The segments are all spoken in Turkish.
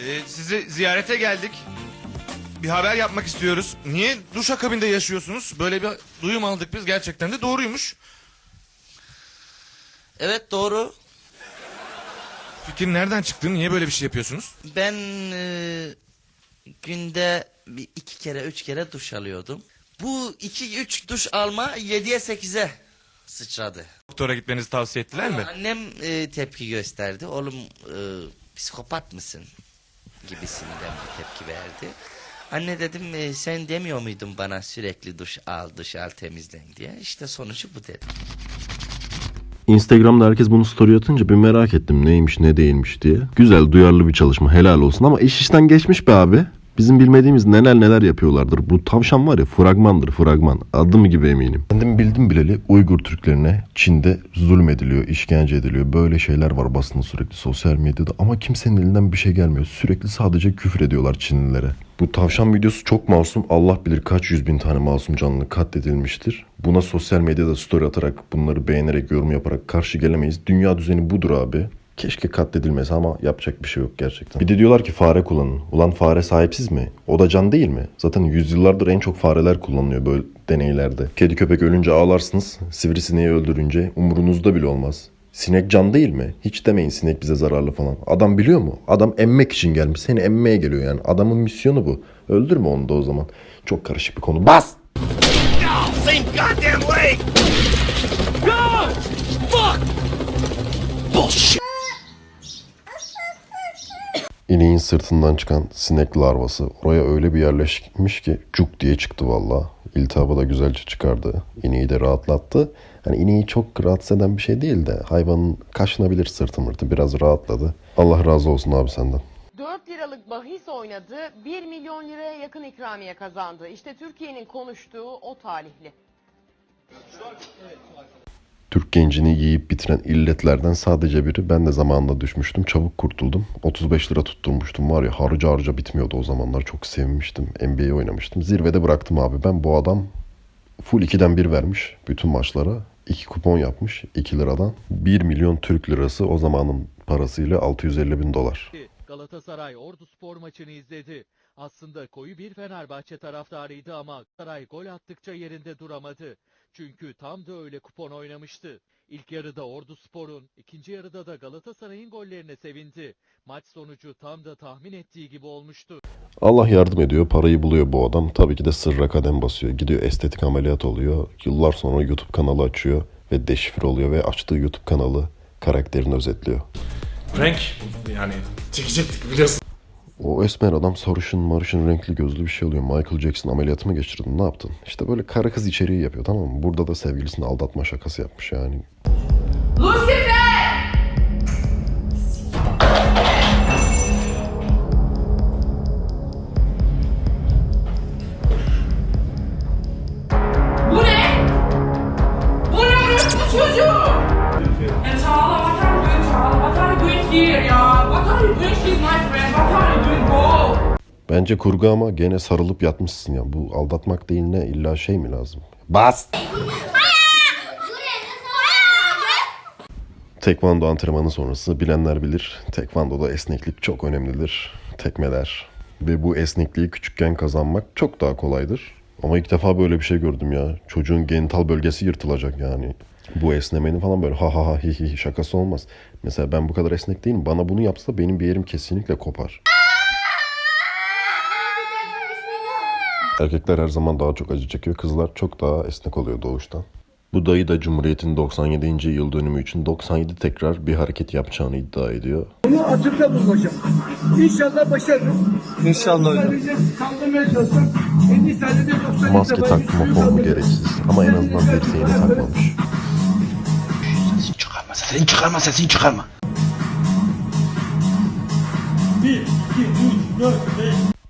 Ee, sizi ziyarete geldik. Bir haber yapmak istiyoruz. Niye duş akabinde yaşıyorsunuz? Böyle bir duyum aldık biz. Gerçekten de doğruymuş. Evet doğru. Fikir nereden çıktı? Niye böyle bir şey yapıyorsunuz? Ben e, günde bir iki kere üç kere duş alıyordum. Bu iki üç duş alma yediye sekize sıçradı. Doktora gitmenizi tavsiye ettiler mi? Annem e, tepki gösterdi. Oğlum e, psikopat mısın? Gibisinden bir tepki verdi. Anne dedim e, sen demiyor muydun bana sürekli duş al duş al temizlen diye. İşte sonucu bu dedim. Instagram'da herkes bunu story atınca bir merak ettim neymiş ne değilmiş diye. Güzel duyarlı bir çalışma helal olsun ama iş işten geçmiş be abi. Bizim bilmediğimiz neler neler yapıyorlardır. Bu tavşan var ya fragmandır fragman. Adım gibi eminim. Kendim bildim bileli Uygur Türklerine Çin'de zulmediliyor, işkence ediliyor. Böyle şeyler var basında sürekli sosyal medyada ama kimsenin elinden bir şey gelmiyor. Sürekli sadece küfür ediyorlar Çinlilere. Bu tavşan videosu çok masum. Allah bilir kaç yüz bin tane masum canlı katledilmiştir. Buna sosyal medyada story atarak, bunları beğenerek, yorum yaparak karşı gelemeyiz. Dünya düzeni budur abi. Keşke katledilmese ama yapacak bir şey yok gerçekten. Bir de diyorlar ki fare kullanın. Ulan fare sahipsiz mi? O da can değil mi? Zaten yüzyıllardır en çok fareler kullanılıyor böyle deneylerde. Kedi köpek ölünce ağlarsınız. Sivrisineği öldürünce umurunuzda bile olmaz. Sinek can değil mi? Hiç demeyin sinek bize zararlı falan. Adam biliyor mu? Adam emmek için gelmiş. Seni emmeye geliyor yani. Adamın misyonu bu. Öldürme onu da o zaman. Çok karışık bir konu. Bas! İneğin sırtından çıkan sinek larvası oraya öyle bir yerleşmiş ki cuk diye çıktı valla. İltihabı da güzelce çıkardı. İneği de rahatlattı. Hani ineği çok rahatsız eden bir şey değil de hayvanın kaşınabilir sırtı mırtı biraz rahatladı. Allah razı olsun abi senden. 4 liralık bahis oynadı, 1 milyon liraya yakın ikramiye kazandı. İşte Türkiye'nin konuştuğu o talihli. Türk gencini yiyip bitiren illetlerden sadece biri. Ben de zamanında düşmüştüm. Çabuk kurtuldum. 35 lira tutturmuştum. Var ya harca harca bitmiyordu o zamanlar. Çok sevmiştim. NBA oynamıştım. Zirvede bıraktım abi. Ben bu adam full 2'den 1 vermiş bütün maçlara. 2 kupon yapmış 2 liradan. 1 milyon Türk lirası o zamanın parasıyla 650 bin dolar. Galatasaray Ordu Spor maçını izledi. Aslında koyu bir Fenerbahçe taraftarıydı ama Galatasaray gol attıkça yerinde duramadı. Çünkü tam da öyle kupon oynamıştı. İlk yarıda Ordu Spor'un, ikinci yarıda da Galatasaray'ın gollerine sevindi. Maç sonucu tam da tahmin ettiği gibi olmuştu. Allah yardım ediyor. Parayı buluyor bu adam. Tabii ki de sırra kadem basıyor. Gidiyor estetik ameliyat oluyor. Yıllar sonra YouTube kanalı açıyor ve deşifre oluyor ve açtığı YouTube kanalı karakterini özetliyor. Renk yani çekecektik biliyorsun. O esmer adam sarışın marışın renkli gözlü bir şey oluyor. Michael Jackson ameliyatı mı geçirdin ne yaptın? İşte böyle karı kız içeriği yapıyor tamam mı? Burada da sevgilisini aldatma şakası yapmış yani. Bu ne? Bu ne bu çocuğu? And Çağla, what are you doing, Çağla? You doing here ya? Doing? She's my friend. Bence kurgu ama gene sarılıp yatmışsın ya. Bu aldatmak değil ne illa şey mi lazım? Bas! Tekvando antrenmanı sonrası bilenler bilir. Tekvandoda esneklik çok önemlidir. Tekmeler. Ve bu esnekliği küçükken kazanmak çok daha kolaydır. Ama ilk defa böyle bir şey gördüm ya. Çocuğun genital bölgesi yırtılacak yani. Bu esnemenin falan böyle ha ha ha hi hi şakası olmaz. Mesela ben bu kadar esnek değilim. Bana bunu yapsa benim bir yerim kesinlikle kopar. Erkekler her zaman daha çok acı çekiyor. Kızlar çok daha esnek oluyor doğuştan. Bu dayı da Cumhuriyet'in 97. yıl dönümü için 97 tekrar bir hareket yapacağını iddia ediyor. Bunu atıfta bulunacağım. İnşallah başarırım. İnşallah hocam. Kaldırmaya çalışsam. En iyi sahnede 97 Maske takma formu gereksiz ama en azından dirseğini takmamış. Çıkarma sesini çıkarma sesini çıkarma.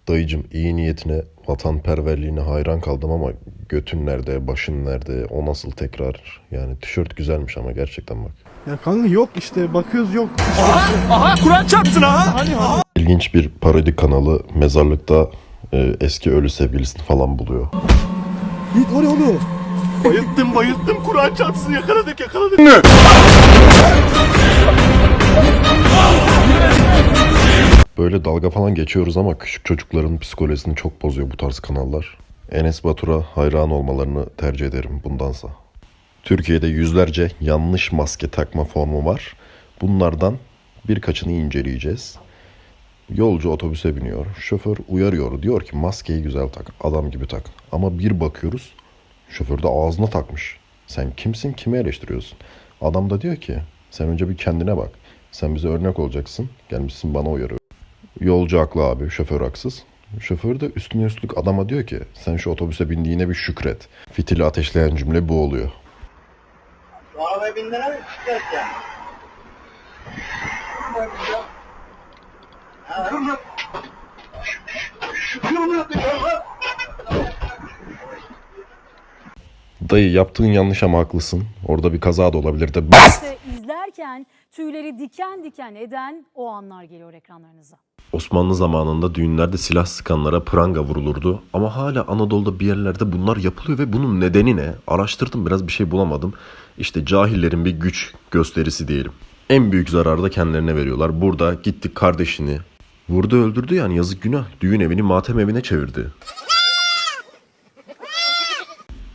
Dayıcım iyi niyetine, vatanperverliğine hayran kaldım ama götün nerede, başın nerede, o nasıl tekrar? Yani tişört güzelmiş ama gerçekten bak. Ya kanka yok işte bakıyoruz yok. İlginç bir parodi kanalı mezarlıkta e, eski ölü sevgilisini falan buluyor. Git oraya onu. Bayılttım bayılttım Kur'an çarpsın yakaladık yakaladık. Böyle dalga falan geçiyoruz ama küçük çocukların psikolojisini çok bozuyor bu tarz kanallar. Enes Batur'a hayran olmalarını tercih ederim bundansa. Türkiye'de yüzlerce yanlış maske takma formu var. Bunlardan birkaçını inceleyeceğiz. Yolcu otobüse biniyor. Şoför uyarıyor. Diyor ki maskeyi güzel tak. Adam gibi tak. Ama bir bakıyoruz. Şoför de ağzına takmış. Sen kimsin? Kimi eleştiriyorsun? Adam da diyor ki sen önce bir kendine bak. Sen bize örnek olacaksın. Gelmişsin bana uyarıyor. Yolcu haklı abi. Şoför haksız. Şoför de üstüne üstlük adama diyor ki sen şu otobüse bindiğine bir şükret. Fitili ateşleyen cümle bu oluyor. Bu arabaya bindiğine mi şükret ya? Şükür mü yapıyorsun? Dayı yaptığın yanlış ama haklısın. Orada bir kaza da olabilir de bas! İzlerken tüyleri diken diken eden o anlar geliyor ekranlarınıza. Osmanlı zamanında düğünlerde silah sıkanlara pranga vurulurdu. Ama hala Anadolu'da bir yerlerde bunlar yapılıyor ve bunun nedeni ne? Araştırdım biraz bir şey bulamadım. İşte cahillerin bir güç gösterisi diyelim. En büyük zararı da kendilerine veriyorlar. Burada gittik kardeşini vurdu öldürdü yani yazık günah. Düğün evini matem evine çevirdi.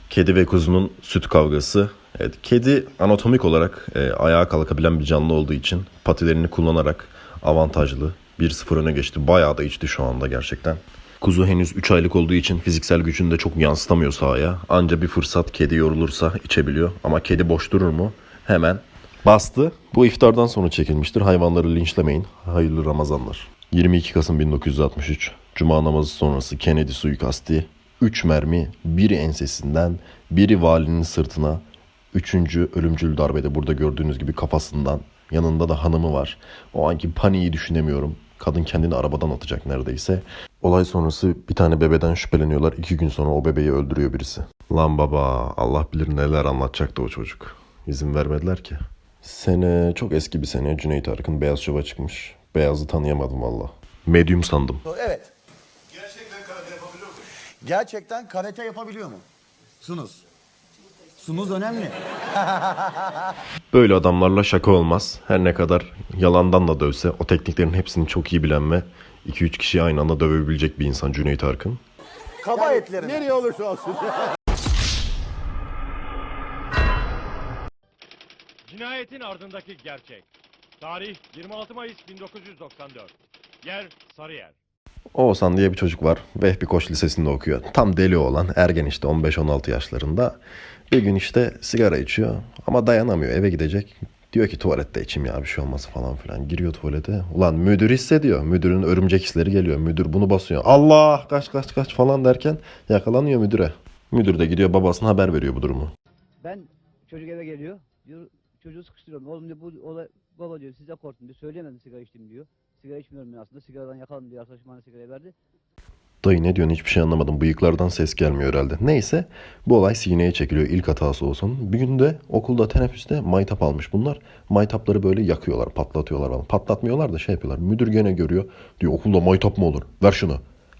Kedi ve kuzunun süt kavgası. Evet, kedi anatomik olarak e, ayağa kalkabilen bir canlı olduğu için patilerini kullanarak avantajlı. 1-0 öne geçti. Bayağı da içti şu anda gerçekten. Kuzu henüz 3 aylık olduğu için fiziksel gücünü de çok yansıtamıyor sahaya. Anca bir fırsat kedi yorulursa içebiliyor. Ama kedi boş durur mu? Hemen bastı. Bu iftardan sonra çekilmiştir. Hayvanları linçlemeyin. Hayırlı Ramazanlar. 22 Kasım 1963. Cuma namazı sonrası Kennedy suikasti. 3 mermi, biri ensesinden, biri valinin sırtına, üçüncü ölümcül darbede burada gördüğünüz gibi kafasından, yanında da hanımı var. O anki paniği düşünemiyorum. Kadın kendini arabadan atacak neredeyse. Olay sonrası bir tane bebeden şüpheleniyorlar. İki gün sonra o bebeği öldürüyor birisi. Lan baba Allah bilir neler anlatacaktı o çocuk. İzin vermediler ki. Sene çok eski bir sene Cüneyt Arkın Beyaz Şov'a çıkmış. Beyaz'ı tanıyamadım valla. Medyum sandım. Evet. Gerçekten karate yapabiliyor mu? Sunuz. Sunuz önemli. Böyle adamlarla şaka olmaz. Her ne kadar yalandan da dövse o tekniklerin hepsini çok iyi bilen ve 2-3 kişiyi aynı anda dövebilecek bir insan Cüneyt Arkın. Kaba etlerim. Nereye olursa olsun. Cinayetin ardındaki gerçek. Tarih 26 Mayıs 1994. Yer Sarıyer. Oğuzhan diye bir çocuk var. Vehbi Koç Lisesi'nde okuyor. Tam deli olan ergen işte 15-16 yaşlarında. Bir gün işte sigara içiyor ama dayanamıyor eve gidecek. Diyor ki tuvalette içeyim ya bir şey olmaz falan filan. Giriyor tuvalete. Ulan müdür hissediyor. Müdürün örümcek hisleri geliyor. Müdür bunu basıyor. Allah kaç kaç kaç falan derken yakalanıyor müdüre. Müdür de gidiyor babasına haber veriyor bu durumu. Ben çocuk eve geliyor. Diyor çocuğu sıkıştırıyorum. Oğlum diyor bu olay baba diyor size korktum diyor. Söyleyemedim sigara içtim diyor. Sigara içmiyorum ben aslında. Sigaradan yakaladım diyor. Arkadaşım bana sigarayı verdi. Dayı ne diyorsun hiçbir şey anlamadım. Bıyıklardan ses gelmiyor herhalde. Neyse bu olay sineye çekiliyor. İlk hatası olsun. Bir gün de okulda teneffüste maytap almış bunlar. Maytapları böyle yakıyorlar, patlatıyorlar falan. Patlatmıyorlar da şey yapıyorlar. Müdür gene görüyor. Diyor okulda maytap mı olur? Ver şunu.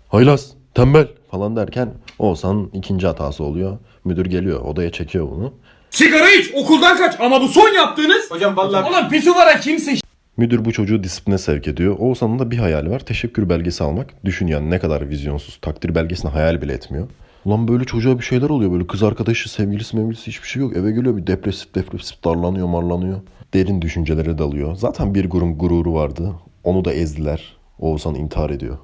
Haylaz, tembel falan derken Oğuzhan'ın ikinci hatası oluyor. Müdür geliyor odaya çekiyor bunu. Sigara iç okuldan kaç ama bu son yaptığınız. Hocam vallahi. Ulan pisuvara kimse Müdür bu çocuğu disipline sevk ediyor. Oğuzhan'ın da bir hayali var. Teşekkür belgesi almak. Düşün yani ne kadar vizyonsuz. Takdir belgesini hayal bile etmiyor. Ulan böyle çocuğa bir şeyler oluyor. Böyle kız arkadaşı, sevgilisi, mevgilisi hiçbir şey yok. Eve geliyor bir depresif depresif darlanıyor marlanıyor. Derin düşüncelere dalıyor. Zaten bir gurum gururu vardı. Onu da ezdiler. Oğuzhan intihar ediyor.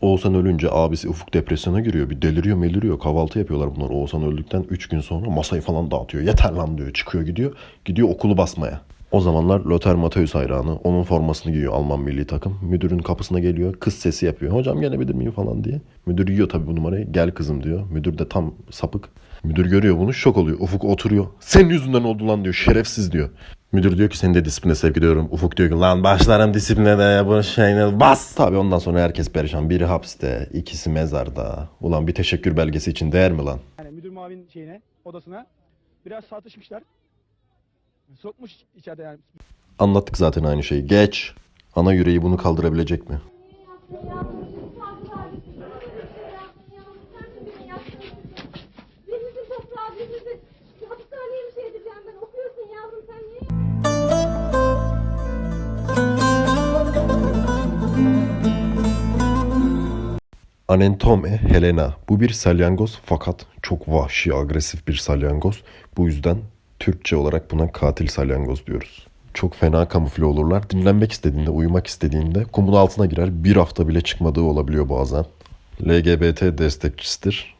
Oğuzhan ölünce abisi Ufuk depresyona giriyor. Bir deliriyor meliriyor. Kahvaltı yapıyorlar bunlar. Oğuzhan öldükten 3 gün sonra masayı falan dağıtıyor. Yeter lan diyor. Çıkıyor gidiyor. Gidiyor okulu basmaya. O zamanlar Lothar Matthäus hayranı. Onun formasını giyiyor Alman milli takım. Müdürün kapısına geliyor. Kız sesi yapıyor. Hocam gelebilir miyim falan diye. Müdür yiyor tabii bu numarayı. Gel kızım diyor. Müdür de tam sapık. Müdür görüyor bunu şok oluyor. Ufuk oturuyor. Senin yüzünden oldu lan diyor. Şerefsiz diyor. Müdür diyor ki seni de disipline sevk ediyorum. Ufuk diyor ki lan başlarım disipline de bu şeyine bas. Tabii ondan sonra herkes perişan. Biri hapiste, ikisi mezarda. Ulan bir teşekkür belgesi için değer mi lan? Yani müdür mavin şeyine, odasına biraz tartışmışlar. Sokmuş içeride yani. Anlattık zaten aynı şeyi. Geç. Ana yüreği bunu kaldırabilecek mi? Anentome helena. Bu bir salyangoz fakat çok vahşi, agresif bir salyangoz. Bu yüzden Türkçe olarak buna katil salyangoz diyoruz. Çok fena kamufle olurlar. Dinlenmek istediğinde, uyumak istediğinde kumun altına girer. Bir hafta bile çıkmadığı olabiliyor bazen. LGBT destekçisidir.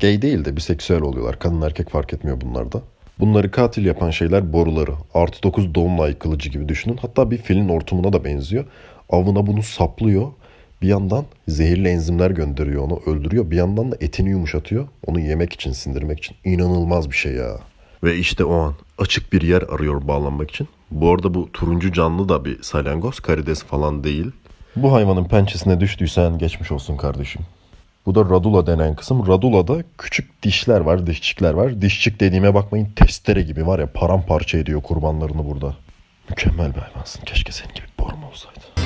Gay değil de biseksüel oluyorlar. Kadın erkek fark etmiyor bunlarda. Bunları katil yapan şeyler boruları. Artı 9 dolunay kılıcı gibi düşünün. Hatta bir filin ortumuna da benziyor. Avına bunu saplıyor. Bir yandan zehirli enzimler gönderiyor onu öldürüyor. Bir yandan da etini yumuşatıyor. Onu yemek için sindirmek için. İnanılmaz bir şey ya. Ve işte o an açık bir yer arıyor bağlanmak için. Bu arada bu turuncu canlı da bir salyangoz. Karides falan değil. Bu hayvanın pençesine düştüysen geçmiş olsun kardeşim. Bu da radula denen kısım. Radula'da küçük dişler var, dişçikler var. Dişçik dediğime bakmayın testere gibi var ya paramparça ediyor kurbanlarını burada. Mükemmel bir hayvansın. Keşke senin gibi borum olsaydı.